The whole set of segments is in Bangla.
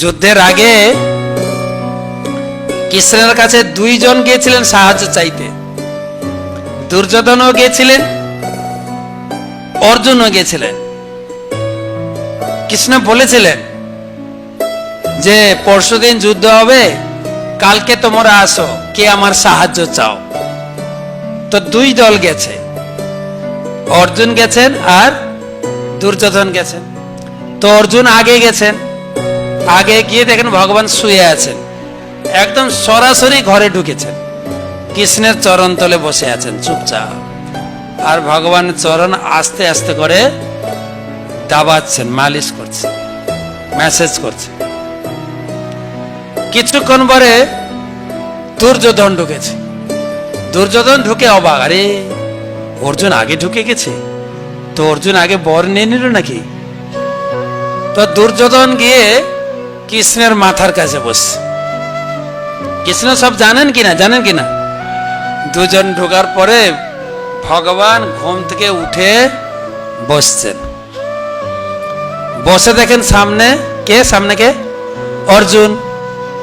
যুদ্ধের আগে কৃষ্ণের কাছে দুইজন গিয়েছিলেন সাহায্য চাইতে। দুর্যোধনও গিয়েছিলেন, অর্জুনও গিয়েছিলেন। কৃষ্ণ বলেছিলেন যে, পরশুদিন যুদ্ধ হবে, কালকে তোমরা আসো, কে আমার সাহায্য চাও? তো দুই দল গেছে। অর্জুন গেছেন আর দুর্যোধন গেছেন। তো অর্জুন আগে গেছেন। আগে গিয়ে দেখেন ভগবান শুয়ে আছেন। একদম সরাসরি ঘরে ঢুকেছেন। কৃষ্ণের চরণ তলে বসে আছেন চুপচাপ। আর ভগবানের চরণ আস্তে আস্তে করে দাবাচ্ছেন, মালিশ করছেন মেসেজ করছেন কিছুক্ষণ পরে দুর্যোধন ঢুকেছে। দুর্যোধন ঢুকে অবাক, আরে, অর্জুন আগে ঢুকে গেছে? তো অর্জুন আগে বর নিয়ে নিল নাকি? তো দুর্যোধন গিয়ে কৃষ্ণের মাথার কাছে বসছে। কৃষ্ণ সব জানেন কিনা? জানেন কিনা? দুজন ঢোকার পরে ভগবান ঘুম থেকে উঠে বসছেন। বসে দেখেন সামনে কে? সামনে কে? অর্জুন।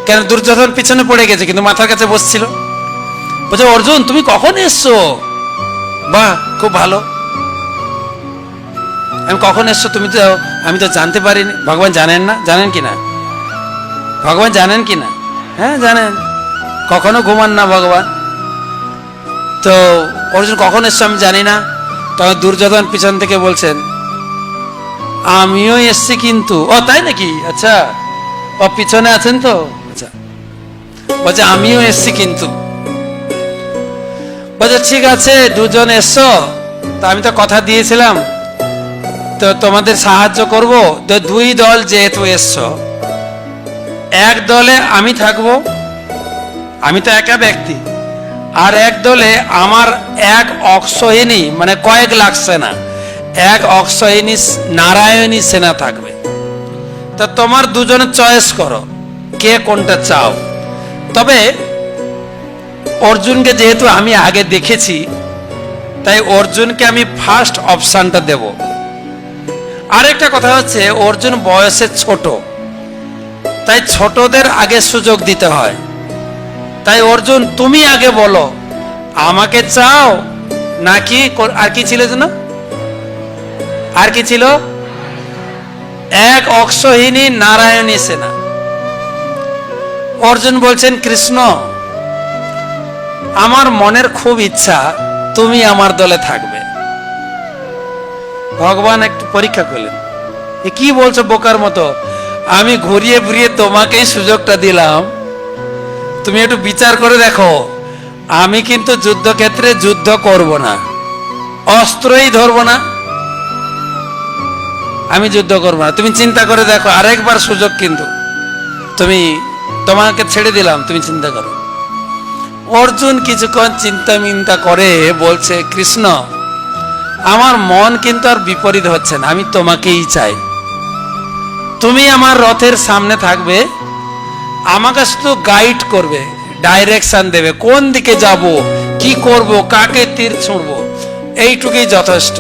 কেন দুর্যোধন পিছনে পড়ে গেছে, কিন্তু মাথার কাছে বসছিল। বলছে, অর্জুন, তুমি কখন এসছো? বাহ খুব ভালো। আমি কখন এসছো? তুমি তো, আমি তো জানতে পারিনি। ভগবান জানেন না? জানেন কি না ভগবান জানেন কি না? হ্যাঁ জানেন। কখনো ঘুমান না ভগবান। তো অর্জুন কখন এসছো আমি জানি না তখন দুর্যোধন পিছন থেকে বলছেন, আমিও এসছি কিন্তু। ও, তাই নাকি? আচ্ছা। ও, পিছনে আছেন তো? আচ্ছা। বলছে, আমিও এসছি কিন্তু। বলছে, ঠিক আছে, দুজন এসছো। তা আমি তো কথা দিয়েছিলাম। তো তোমাদের সাহায্য করব। তো দুই দল যেহেতু এসছো এক দলে আমি থাকব, আমি তো একা ব্যক্তি, আর এক দলে আমার এক অক্ষয়িনী মানে কয়েক লাখ সেনা, এক অক্ষয়িনী নারায়ণী সেনা থাকবে। তা তোমার দুজনে চয়েস করো, কে কোনটা চাও। তবে অর্জুনকে যেহেতু আমি আগে দেখেছি, তাই অর্জুনকে আমি ফার্স্ট অপশানটা দেব। আরেকটা কথা হচ্ছে, অর্জুন বয়সে ছোট। তাই ছোটদের আগে সুযোগ দিতে হয়। তাই অর্জুন, তুমি আগে বলো, আমাকে চাও নাকি আর কি ছিল যেন? আর কি ছিল? এক অক্ষহীনী নারায়ণী সেনা। অর্জুন বলছেন, কৃষ্ণ, আমার মনের খুব ইচ্ছা তুমি আমার দলে থাকবে। ভগবান একটু পরীক্ষা করলেন। কি বলছো, বোকার মতো? আমি ঘুরিয়ে ঘুরিয়ে তোমাকেই সুযোগটা দিলাম। তুমি একটু বিচার করে দেখো, আমি কিন্তু যুদ্ধক্ষেত্রে যুদ্ধ করব না, অস্ত্রই ধরবো না। আমি যুদ্ধ করব না। তুমি চিন্তা করে দেখো, আরেকবার সুযোগ কিন্তু। তুমি, তোমাকে ছেড়ে দিলাম, তুমি চিন্তা করো। অর্জুন কিছুক্ষণ চিন্তা মিন্তা করে বলছে, কৃষ্ণ, আমার মন কিন্তু আর বিপরীত হচ্ছে না, আমি তোমাকেই চাই। তুমি আমার রথের সামনে থাকবে, আমাকে শুধু গাইড করবে ডাইরেকশন দেবে, কোন দিকে যাব, কি করব, কাকে তীর ছুঁড়বো, এইটুকুই যথেষ্ট।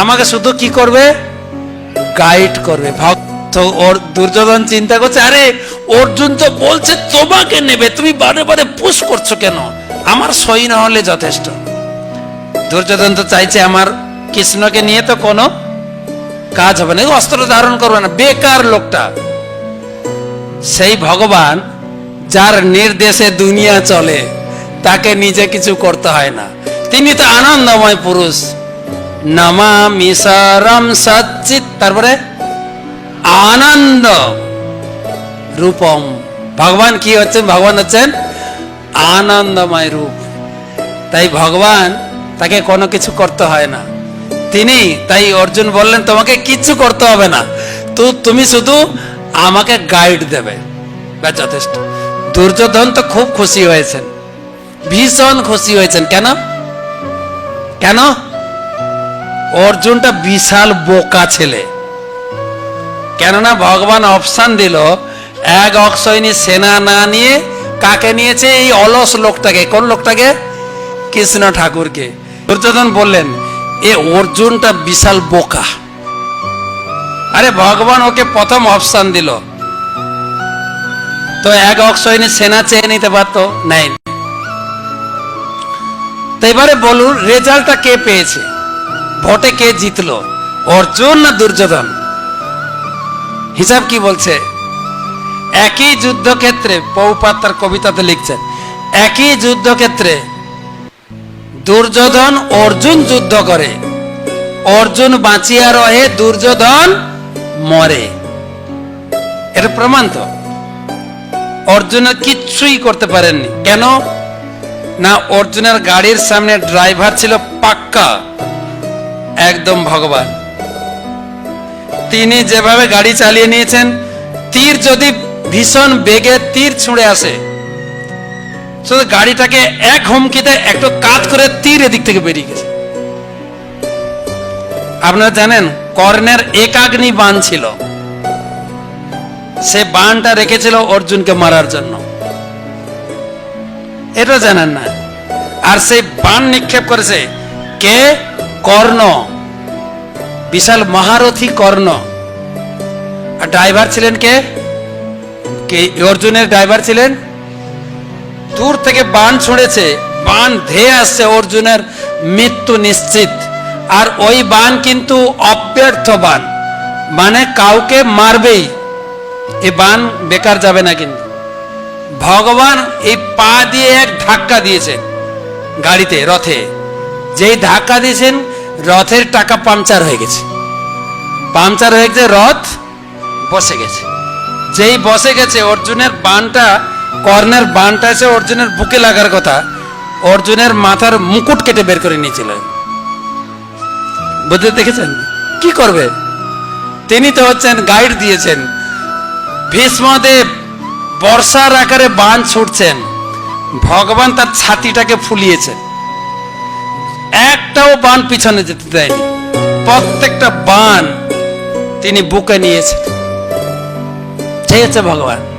আমাকে শুধু কি করবে? গাইড করবে। ভক্ত ওর দুর্যোধন চিন্তা করছে, আরে, অর্জুন তো বলছে তোমাকে নেবে, তুমি বারে বারে পুশ করছ কেন? আমার সই না হলে যথেষ্ট। দুর্যোধন তো চাইছে আমার কৃষ্ণকে নিয়ে তো কোনো কাজ হবে না। অস্ত্র ধারণ করবে না। বেকার লোকটা। সেই ভগবান যার নির্দেশে দুনিয়া চলে, তাকে নিজে কিছু করতে হয় না। তিনি তো আনন্দময় পুরুষ। নামা মিসারম সচ্চিত তারপরে আনন্দ রূপম। ভগবান কি হচ্ছেন? ভগবান হচ্ছেন আনন্দময় রূপ। তাই ভগবান তাকে কোনো কিছু করতে হয় না। তিনি, তাই অর্জুন বললেন, তোমাকে কিচ্ছু করতে হবে না। তো, তুমি শুধু আমাকে গাইড দেবে। যথেষ্ট। দুর্যোধন তো খুব খুশি হয়েছেন। ভীষণ খুশি হয়েছেন। কেন? কেন? অর্জুনটা বিশাল বোকা ছেলে। কেননা ভগবান অপশান দিল, এক অক্ষয়নী সেনা না নিয়ে কাকে নিয়েছে? এই অলস লোকটাকে। কোন লোকটাকে? কৃষ্ণ ঠাকুরকে। দুর্যোধন বললেন এ অর্জুনটা বিশাল বোকা। আরে ভগবান ওকে প্রথম অপশান দিল। তো এক অক্ষয়নী সেনা চেয়ে নিতে পারতো? নেই। এবারে বলুন, রেজাল্টটা কে পেয়েছে? ভোটে কে জিতলো? অর্জুন না দুর্যোধন? হিসাব কি বলছে? একই যুদ্ধক্ষেত্রে পৌপাত তার কবিতাতে লিখছেন, একই যুদ্ধক্ষেত্রে দুর্যোধন অর্জুন যুদ্ধ করে। অর্জুন বাঁচিয়া রহে, দুর্যোধন মরে। এটা প্রমাণ তো। অর্জুন কিচ্ছুই করতে পারেননি। কেন? না, অর্জুনের গাড়ির সামনে ড্রাইভার ছিল পাক্কা, একদম ভগবান। তিনি যেভাবে গাড়ি চালিয়ে নিয়েছেন, তীর যদি ভীষণ বেগে তীর ছুঁড়ে আসে শুধু গাড়িটাকে এক হুমকিতে, একটু কাজ করে তীর এদিক থেকে বেরিয়ে গেছে। আপনারা জানেন, কর্ণের একাগ্নি বান ছিল। সে বানটা রেখেছিল অর্জুনকে মারার জন্য। এটা জানেন না। আর সেই বান নিক্ষেপ করেছে কে? কর্ণ। বিশাল মহারথী কর্ণ। আর ড্রাইভার ছিলেন কে? কে? অর্জুনের ড্রাইভার ছিলেন দূর থেকে বান ছুঁড়েছে। বান ধেয়ে আসছে অর্জুনের মৃত্যু নিশ্চিত। আর ওই বান কিন্তু অব্যর্থ বান। মানে কাউকে মারবেই। এই বান বেকার যাবে না কিন্তু। ভগবান এই পা দিয়ে এক ধাক্কা দিয়েছেন গাড়িতে, রথে। যেই ধাক্কা দিয়েছেন, রথের টাকা পাংচার হয়ে গেছে। পাংচার হয়ে গেছে, রথ বসে গেছে। যেই বসে গেছে, অর্জুনের বানটা কর্ণের বানটা এসে অর্জুনের বুকে লাগার কথা অর্জুনের মাথার মুকুট কেটে বের করে নিয়েছিল। বুঝতে দেখেছেন? কি করবে? তিনি তো হচ্ছেন গাইড দিয়েছেন। ভীষ্মদেব বর্ষার আকারে বান ছুটছেন। ভগবান তার ছাতিটাকে ফুলিয়েছেন। একটাও বান পিছনে যেতে দেয়নি। প্রত্যেকটা বান তিনি বুকে নিয়েছেন। সেই হচ্ছে ভগবান।